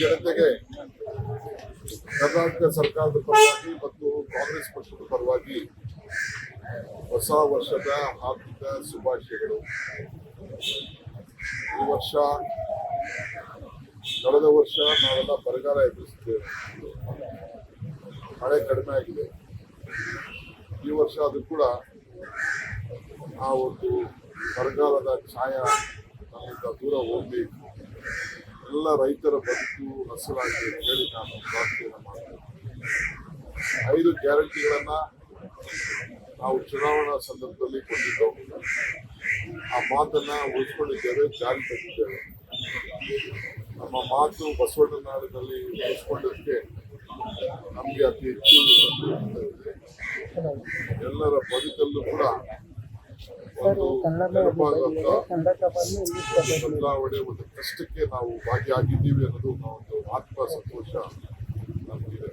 ಜನತೆಗೆ ಕರ್ನಾಟಕ ಸರ್ಕಾರದ ಪರವಾಗಿ ಮತ್ತು ಕಾಂಗ್ರೆಸ್ ಪಕ್ಷದ ಪರವಾಗಿ ಹೊಸ ವರ್ಷದ ಹಾರ್ದಿಕ ಶುಭಾಶಯಗಳು. ಈ ವರ್ಷ, ಕಳೆದ ವರ್ಷ ನಾವೆಲ್ಲ ಬರಗಾಲ ಎದುರಿಸಿದ್ದೇವೆ. ಮಳೆ ಕಡಿಮೆ ಆಗಿದೆ. ಈ ವರ್ಷ ಅದು ಕೂಡ ಆ ಒಂದು ಬರಗಾಲದ ಛಾಯ ನಮ್ಮಿಂದ ದೂರ ಹೋಗ್ಲಿ ಎಲ್ಲ ರೈತರ ಬದುಕು ಹಸಿರಾಗಿದೆ ಅಂತ ಹೇಳಿ ನಾನು ಪ್ರಾರ್ಥನೆ ಮಾಡ್ತೇನೆ ಐದು ಗ್ಯಾರಂಟಿಗಳನ್ನ ನಾವು ಚುನಾವಣಾ ಸಂದರ್ಭದಲ್ಲಿ ಕೊಟ್ಟಿದ್ದೆವು ಆ ಮಾತನ್ನ ಉಳಿಸ್ಕೊಂಡಿದ್ದೇವೆ, ಜಾರಿ ತಂದಿದ್ದೇವೆ ನಮ್ಮ ಮಾತು ಬಸವಣ್ಣ ನಾಡಿನಲ್ಲಿ ಉಳಿಸ್ಕೊಂಡಿದ್ದಕ್ಕೆ ನಮಗೆ ಅತಿ ಹೆಚ್ಚು. ಎಲ್ಲರ ಬದುಕಲ್ಲೂ ಕೂಡ ಒಂದು ಬದಲಾವಣೆ ಒಂದು ಕಷ್ಟಕ್ಕೆ ನಾವು ಭಾಗಿಯಾಗಿದ್ದೀವಿ ಅನ್ನೋದು ಒಂದು ಆತ್ಮ ಸಂತೋಷ ನಮಗಿದೆ.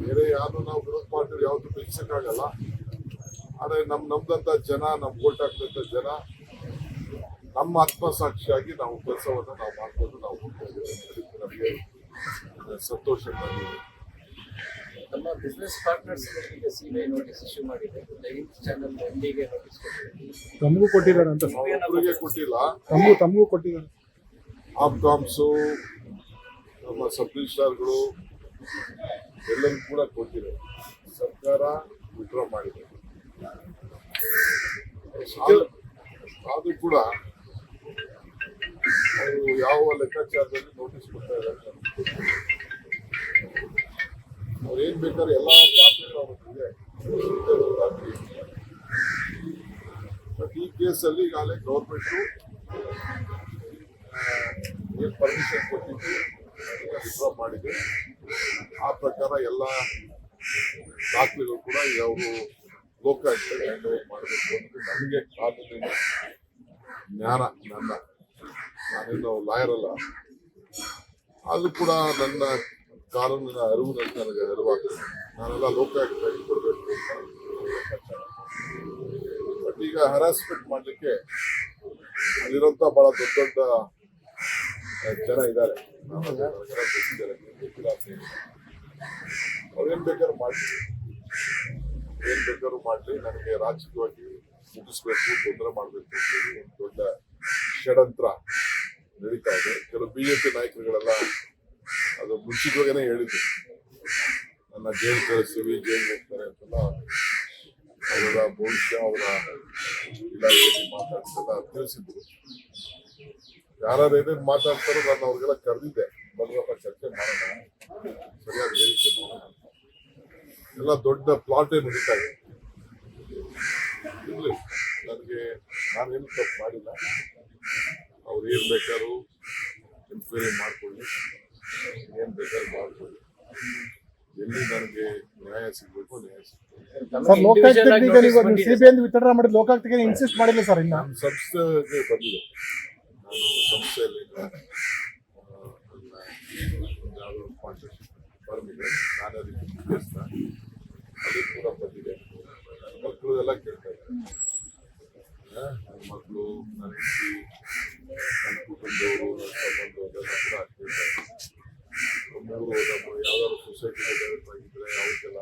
ಬೇರೆ ಯಾರು ನಾವು ವಿರೋಧ ಪಾರ್ಟಿ ಯಾವುದು ಬೆಳೆಸಕ್ಕಾಗಲ್ಲ ಆದರೆ ನಮ್ಮ ನಮ್ದಂತ ಜನ ನಮ್ಮ ಓಟ್ ಹಾಕಿದಂಥ ಜನ ನಮ್ಮ ಆತ್ಮಸಾಕ್ಷಿಯಾಗಿ ನಾವು ಕೆಲಸವನ್ನು ನಾವು ಮಾಡ್ಕೊಂಡು ನಾವು ಹೋಗ್ತಾ ಇದ್ದೇವೆ. ಅದಕ್ಕೆ ನಮಗೆ ಸಂತೋಷ. ನಮ್ಮ ಬಿಸ್ನೆಸ್ ಪಾರ್ಟ್ನರ್ಸ್ ಈಗ ಸಿಬಿಐ ನೋಟಿಸ್ ಇಶ್ಯೂ ಮಾಡಿದೆ ಲೈನ್ಸ್ ಚಾನಲ್ ಎಂಡಿಗೆ ನೋಟಿಸ್ ಕೊಟ್ಟಿದೆ ತಮಗೂ ಕೊಟ್ಟಿದ್ದಾರೆ ಅಂತ. ನಾವು ಒಬ್ಬರಿಗೆ ಕೊಟ್ಟಿಲ್ಲ. ತಮಗೂ ತಮಗೂ ಕೊಟ್ಟಿದ್ದಾರೆ. ಆಪ್ಕಾಮ್ಸು ನಮ್ಮ ಸಬ್ ರಿಜಿಸ್ಟ್ರಾರ್ಗಳು ಎಲ್ಲರಿಗೂ ಕೂಡ ಕೊಟ್ಟಿದೆ ಸರ್ಕಾರ ವಿಡ್ರಾ ಮಾಡಿದೆ. ಅದು- ಅದು ಕೂಡ ಅವರು ಯಾವ ಲೆಕ್ಕಾಚಾರದಲ್ಲಿ ನೋಟಿಸ್ ಕೊಡ್ತಾ ಇದ್ದಾರೆ ಅವ್ರು ಏನ್ ಬೇಕಾದ್ರೆ ಎಲ್ಲ ಇದೆ. ಬಟ್ ಈ ಕೇಸಲ್ಲಿ ಈಗಾಗಲೇ ಗೌರ್ಮೆಂಟು ಪರ್ಮಿಷನ್ ಕೊಟ್ಟಿದ್ದು ವಿಡ್ರಾ ಮಾಡಿದೆ. ಆ ಪ್ರಕಾರ ಎಲ್ಲ ದಾಖಲೆಗಳು ಕೂಡ ಈಗ ಅವರು ಲೋಕಾಯುಕ್ತ ಹ್ಯಾಂಡ್ ಓವರ್ ಮಾಡಬೇಕು ಅಂತ ನನಗೆ ಕಾನೂನಿನ ಜ್ಞಾನ ನನ್ನ ನಾನೇನು ಲಾಯರ್ ಅಲ್ಲ. ಅದು ಕೂಡ ನನ್ನ ಕಾನೂನಿನ ಅರಿವು ನನಗೆ ಅರಿವಾಗ್ತದೆ ನಾನೆಲ್ಲ ಲೋಕಾಯುಕ್ತ ಕೊಡಬೇಕು ಬಟ್ ಈಗ ಹರಾಸ್ಮೆಂಟ್ ಮಾಡಲಿಕ್ಕೆ ಅಲ್ಲಿರೋಂಥ ಭಾಳ ದೊಡ್ಡ ದೊಡ್ಡ ಜನ ಇದ್ದಾರೆ. ಅವ್ರೇನು ಬೇಕಾದ್ರು ಮಾಡಲಿ. ಏನ್ ಬೇಕಾದ್ರೂ ಮಾಡಲಿ. ನನಗೆ ರಾಜಕೀಯವಾಗಿ ಮುಗಿಸ್ಬೇಕು, ತೊಂದರೆ ಮಾಡಬೇಕು ಅಂತ ಹೇಳಿ ಒಂದು ದೊಡ್ಡ ಷಡಂತ್ರ ನಡೀತಾ ಇದೆ. ಕೆಲವು ಬಿಜೆಪಿ ನಾಯಕರುಗಳೆಲ್ಲ ಅದು ಮುಂಚಿತವಾಗೇನೆ ಹೇಳಿದ್ರು ನನ್ನ ಜೈಲು ಕಳಿಸ್ತೀವಿ, ಜೈಲಿಗೆ ಹೋಗ್ತಾರೆ ಅಂತೆಲ್ಲ. ಅವರ ಭವಿಷ್ಯ ಅವರ ಇಲಾಖೆಯಲ್ಲಿ ಮಾತಾಡ್ತೆಲ್ಲ ತಿಳಿಸಿದ್ರು. ಯಾರು ಏನೇನು ಮಾತಾಡ್ತಾರೋ ನಾನು ಅವ್ರಿಗೆಲ್ಲ ಕರೆದಿದ್ದೆ. ಬನ್ನಿರಪ್ಪ ಚರ್ಚೆ ಮಾಡೋಣ. ಸರಿಯಾದ ಹೇಳಿಕೆ ಮಾಡೋಣ. ಎಲ್ಲ ದೊಡ್ಡ ಪ್ಲಾಟೇ ನಡೀತಾ ಇದೆ? ಇರಲಿ. ನನಗೆ ನಾನೇನು ತಪ್ಪು ಮಾಡಿಲ್ಲ. ಅವ್ರು ಏನು ಬೇಕಾದ್ರೂ ಎನ್ಕ್ವೈರಿ ಮಾಡಿಕೊಳ್ಳಿ. ಬೇಕಾದ್ರೂ ಮಾಡ್ಕೊಳ್ಳಿ ಎಲ್ಲಿ ನನಗೆ ನ್ಯಾಯ ಸಿಗ್ಬೇಕು ನ್ಯಾಯ ಸರ್ ಲೋಕಾಯುಕ್ತ ನೀವು ಸಿಬಿಐ ವಿತರಣೆ ಮಾಡಿದ ಲೋಕಾಯುಕ್ತಗೆ ಇನ್ಸಿಸ್ಟ್ ಮಾಡಿಲ್ಲ ಸರ್ ಇನ್ನ? ನಾನು ಸಂಸ್ಥೆಗೆ ಬಂದಿದೆ. ನಾನು ಸಂಸ್ಥೆಯಲ್ಲಿ ಆ, ನನ್ನ ಒಂದು ಯಾವುದೋ ಸ್ಪಾನ್ಸರ್ಶಿಪ್ ಫರ್ಮ್ ಇದೆ. ನಾನು ಅದಕ್ಕೆ ಮುಖ್ಯಸ್ಥ. ಅಲ್ಲಿ ಕೂಡ ಬಂದಿದೆ. ಮಕ್ಕಳು ಎಲ್ಲ ಕೇಳ್ತಾ ಇದ್ದಾರೆ ಆ, ನನ್ನ ಮಕ್ಕಳು ನನ್ನ ಹೆಂಡತಿ ನನ್ನ ಕುಟುಂಬದವರು ನನ್ನ ಸಂಬಂಧದವರೆಲ್ಲ ಕೂಡ ಕೇಳ್ತಾ ಇದ್ದಾರೆ ನಮ್ಮೂರು ನಮ್ಮ ಯಾವ್ದಾದ್ರು ಸೊಸೈಟಿ ಡೆವಲಪ್ ಆಗಿದ್ರೆ ಅವ್ರಿಗೆಲ್ಲ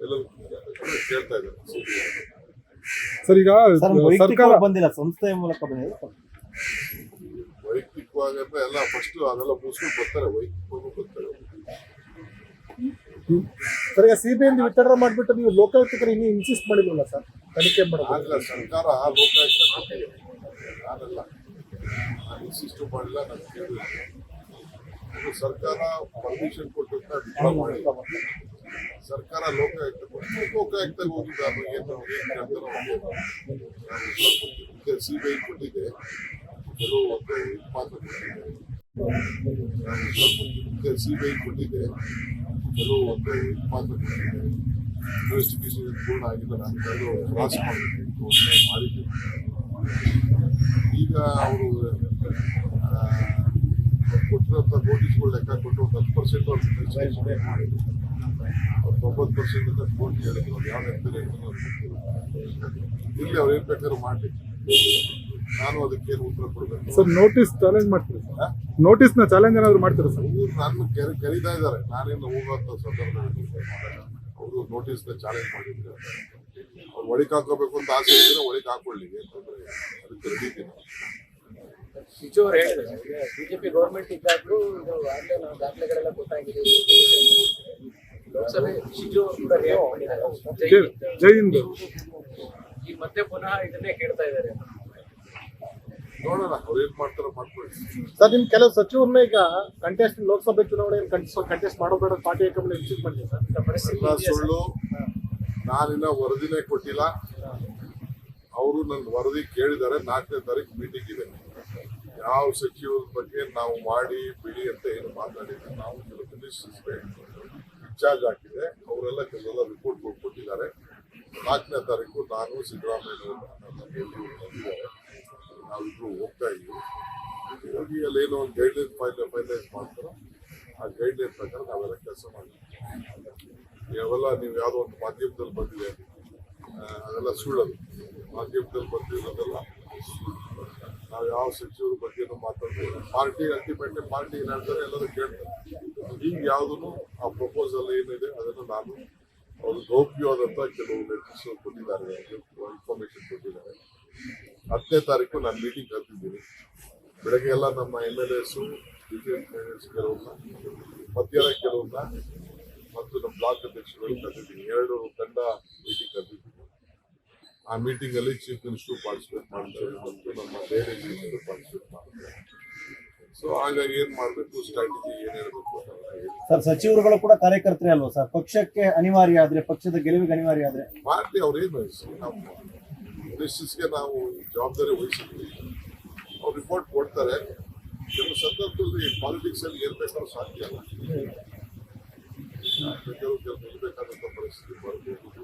ಎಲ್ಲರೂ ಇದ್ದಾರೆ ಸರ್ ಈಗ ಸರ್ಕಾರ ವೈಯಕ್ತಿಕವಾಗಿ ಬಂದಿಲ್ಲ ಸಂಸ್ಥೆಯ ಮೂಲಕ ಬಂದಿದೆ ವೈಯಕ್ತಿಕವಾಗಿ ಅಂದ್ರೆ ಎಲ್ಲ ಫಸ್ಟ್ ಅದೆಲ್ಲ ಮುಗಿಸ್ಕೊಂಡು ಬರ್ತಾರೆ ವೈಯಕ್ತಿಕವಾಗಿ ಬರ್ತಾರೆ. ಸರ್ ಈಗ ಸಿಬಿಐ ವಿತರಣೆ ಮಾಡಿಬಿಟ್ಟು ನೀವು ಲೋಕಾಯುಕ್ತರು ಇನ್ನೂ ಇನ್ಸಿಸ್ಟ್ ಮಾಡಿಲ್ವಲ್ಲ ಸರ್? ತನಿಖೆ ಮಾಡೋದು? ಸರ್ಕಾರ ಲೋಕಾಯುಕ್ತ ಕೊಟ್ಟಿದೆ ನಾನಲ್ಲ ನಾನು ಇನ್ಸಿಸ್ಟು ಮಾಡಿಲ್ಲ ನಾನು ಕೇಳಿಲ್ಲ. ಸರ್ಕಾರ ಪರ್ಮಿಷನ್ ಮಾಡಿ ಸರ್ಕಾರ ಲೋಕಾಯುಕ್ತ ಕೊಟ್ಟು ಹೋಗಿದ್ದಾರೆ ಏನು ಅವ್ರಿಗೆ ಸಿ ಬಿ ಕೊಟ್ಟಿದೆ. ಕೆಲವು ಒಂದು ಇದು ಕೊಟ್ಟಿದೆ. ಸಿ ಬಿ ಕೊಟ್ಟಿದೆ. ಕೆಲವು ಒಂದು ಇದು ಮಾತ್ರ ಕೊಟ್ಟಿದೆ. ಇನ್ವೆಸ್ಟಿಗೇಷನ್ ಪೂರ್ಣ ಆಗಿಲ್ಲ ನಾನು ಕ್ರಾಸ್ ಮಾಡಿದ್ದೀನಿ ಈಗ ಅವರು ಕೊಟ್ಟಿರೋಂಥ ನೋಟಿಸ್ಗಳು ಲೆಕ್ಕ ಕೊಟ್ಟು ಹತ್ತು ಪರ್ಸೆಂಟ್ ಅವ್ರು ಮಾಡಿದ್ರು. ಅವ್ರು ತೊಂಬತ್ತು ಫೋನ್ ಕೋರ್ಟ್ ಹೇಳಿದ್ರು ಅವ್ರು ಯಾವ ಹೇಳಿದ್ರು ಗೊತ್ತಿಲ್ಲ. ಇಲ್ಲಿ ಅವ್ರು ಏನು ಬೇಕಾದ್ರೂ ಮಾಡಲಿ ನಾನು ಏನು ಉತ್ತರ ಕೊಡಬೇಕು? ಸರ್ ನೋಟಿಸ್ ಚಾಲೆಂಜ್ ಮಾಡ್ತೀರಾ ಸರ್? ನೋಟಿಸ್ನ ಚಾಲೆಂಜ್ ಏನಾದ್ರು ಮಾಡ್ತೀರಾ ಸರ್? ಇವ್ರು ನನ್ನ ಕೆರೆ ಕರೀತಾ ಇದ್ದಾರೆ. ನಾನೇನು ಹೋಗುವಂತ ಸಂದರ್ಭದಲ್ಲಿ ಅವರು ನೋಟಿಸ್ನ ಚಾಲೆಂಜ್ ಮಾಡಿದ್ರು. ಅವ್ರು ಒಳಗೆ ಹಾಕೋಬೇಕು ಅಂತ ಆಸೆ ಇದ್ರೆ ಒಳಗೆ ಹಾಕೊಳ್ಳಿ. ಅಂತಂದ್ರೆ. ಅದಕ್ಕೆ ರೆಡಿ ಇದ್ದೀನಿ ಸಿಜು ಬಿಜೆಪಿ ಗೌರ್ಮೆಂಟ್ ಇದ್ದಾಗಲೂ ಇದು ಆಗ್ಲೇ ನಾವು ದಾಖಲೆಗಳೆಲ್ಲ ಗೊತ್ತಾಗಿದೆ ಜೈ ಹಿಂದ್. ಜೈ ಮತ್ತೆ ಪುನಃ ಇದನ್ನೇ ಕೇಳ್ತಾ ಇದ್ದಾರೆ ನೋಡೋಣ ಅವ್ರು ಏನ್ ಮಾಡ್ತಾರೋ ಮಾಡ್ಕೊಳ್ಳಿ ಸರ್ ನಿಮ್ ಕೆಲವು ಸಚಿವರನ್ನ ಈಗ ಕಂಟೆಸ್ಟ್ ಲೋಕಸಭೆ ಚುನಾವಣೆ ಕಂಟೆಸ್ಟ್ ಮಾಡೋಬೇಡ ಪಾರ್ಟಿ ಹೈಕಮಾಂಡ್ ಇನ್ಸಿಸ್ಟ್ ಮಾಡಿದೆ ಸರ್. ಸುಳ್ಳು ನಾನಿನ್ನ ವರದಿನೇ ಕೊಟ್ಟಿಲ್ಲ. ಅವರು ನನ್ನ ವರದಿ ಕೇಳಿದ್ದಾರೆ ನಾಲ್ಕನೇ ತಾರೀಕು ಮೀಟಿಂಗ್ ಇದೆ. ಯಾವ ಸಚಿವರ ಬಗ್ಗೆ ನಾವು ಮಾಡಿ ಬಿಡಿ ಅಂತ ಏನು ಮಾತಾಡಿದ್ರೆ ನಾವು ಕೆಲವು ಮಿನಿಸ್ಟರ್ಸ್ಗೆ ಇನ್ಚಾರ್ಜ್ ಆಗಿದೆ ಅವರೆಲ್ಲ ಕೆಲವೆಲ್ಲ ರಿಪೋರ್ಟ್ ಕೊಟ್ಟಿದ್ದಾರೆ. ನಾಲ್ಕನೇ ತಾರೀಕು ನಾನು ಸಿದ್ದರಾಮಯ್ಯ ಬಂದಿದ್ದಾರೆ. ನಾವಿಬ್ರು ಹೋಗ್ತಾ ಇದ್ದೀವಿ. ಅಲ್ಲಿ ಏನೋ ಒಂದು ಗೈಡ್ಲೈನ್ ಫೈಲ್ ಫೈನಲೈಸ್ ಮಾಡ್ತಾರೋ ಆ ಗೈಡ್ಲೈನ್ ಪ್ರಕಾರ ನಾವೆಲ್ಲ ಕೆಲಸ ಮಾಡ್ತೀವಿ. ಇವೆಲ್ಲ ನೀವು ಯಾವುದೋ ಒಂದು ಮಾಧ್ಯಮದಲ್ಲಿ ಬಂದಿದೆ ಅದೆಲ್ಲ ಸುಳ್ಳದು. ಮಾಧ್ಯಮದಲ್ಲಿ ಬಂದಿರೋದೆಲ್ಲ ಸುಳ್ಳು. ನಾವು ಯಾವ ಸಚಿವರ ಬಗ್ಗೆನೂ ಮಾತಾಡ್ತೀವಿ ಪಾರ್ಟಿ ಅಲ್ಟಿಮೇಟ್ಲಿ ಪಾರ್ಟಿ ಏನ್ ಎಲ್ಲರೂ ಕೇಳ್ತಾರೆ. ಈಗ ಯಾವುದೂ ಆ ಪ್ರಪೋಸಲ್ ಏನಿದೆ ಅದನ್ನು ನಾನು ಅವರು ಗೌಪ್ಯವಾದಂಥ ಕೆಲವು ಲೆಟರ್ಸ್ ಕೊಟ್ಟಿದ್ದಾರೆ ಇನ್ಫಾರ್ಮೇಶನ್ ಕೊಟ್ಟಿದ್ದಾರೆ. ಹತ್ತನೇ ತಾರೀಕು ನಾನು ಮೀಟಿಂಗ್ ಕರ್ತಿದ್ದೀನಿ ಬೆಳಗ್ಗೆ ಎಲ್ಲ ನಮ್ಮ ಎಂ ಎಲ್ ಎಸ್ ಡಿಫೆನ್ಸ್ ಕೆಲವ್ರನ್ನ, ಮಧ್ಯಾಹ್ನ ಕೆಲವ್ರನ್ನ ಮತ್ತು ನಮ್ಮ ಬ್ಲಾಕ್ ಅಧ್ಯಕ್ಷರುಗಳು ಕರೆದಿದ್ದೀನಿ. ಎರಡು ತಂಡ ಮೀಟಿಂಗ್ ಕರೆದಿದ್ದೀನಿ. ಆ ಮೀಟಿಂಗ್ ಅಲ್ಲಿ ಚೀಫ್ ಮಿನಿಸ್ಟರ್ ಪಾರ್ಟಿಸಿಪೇಟ್ ಮಾಡ್ತಾರೆ ಮತ್ತು ನಮ್ಮ ಬೇರೆ ಮಿನಿಸ್ಟರ್ ಪಾರ್ಟಿಸಿಪೇಟ್ ಮಾಡ್ತಾರೆ. ಸೊ ಹಾಗಾಗಿ ಏನ್ ಮಾಡ್ಬೇಕು ಸ್ಟ್ರಾಟಜಿ ಏನ್ ಹೇಳ್ಬೇಕು ಅಂತ ಸರ್ ಸಚಿವರುಗಳು ಕೂಡ ಕಾರ್ಯಕರ್ತರೇ ಅಲ್ವಾ? ಸರ್ ಪಕ್ಷಕ್ಕೆ ಅನಿವಾರ್ಯ ಆದ್ರೆ ಪಕ್ಷದ ಗೆಲುವಿಗೆ ಅನಿವಾರ್ಯ ಆದ್ರೆ? ಪಾರ್ಟಿ ಅವ್ರೇನು ನಾವು ಮಿನಿಸ್ಟರ್ಸ್ಗೆ ನಾವು ಜವಾಬ್ದಾರಿ ವಹಿಸಿದ್ವಿ ಅವ್ರು ರಿಪೋರ್ಟ್ ಕೊಡ್ತಾರೆ. ಕೆಲವು ಸಂದರ್ಭದಲ್ಲಿ ಪಾಲಿಟಿಕ್ಸ್ ಅಲ್ಲಿ ಏನ್ ಬೇಕಾದ್ರೂ ಸಾಧ್ಯ ಅಲ್ಲ. ಕೆಲವು ಕೆಲವು ಪರಿಸ್ಥಿತಿ ಬರ್ಬೋದು.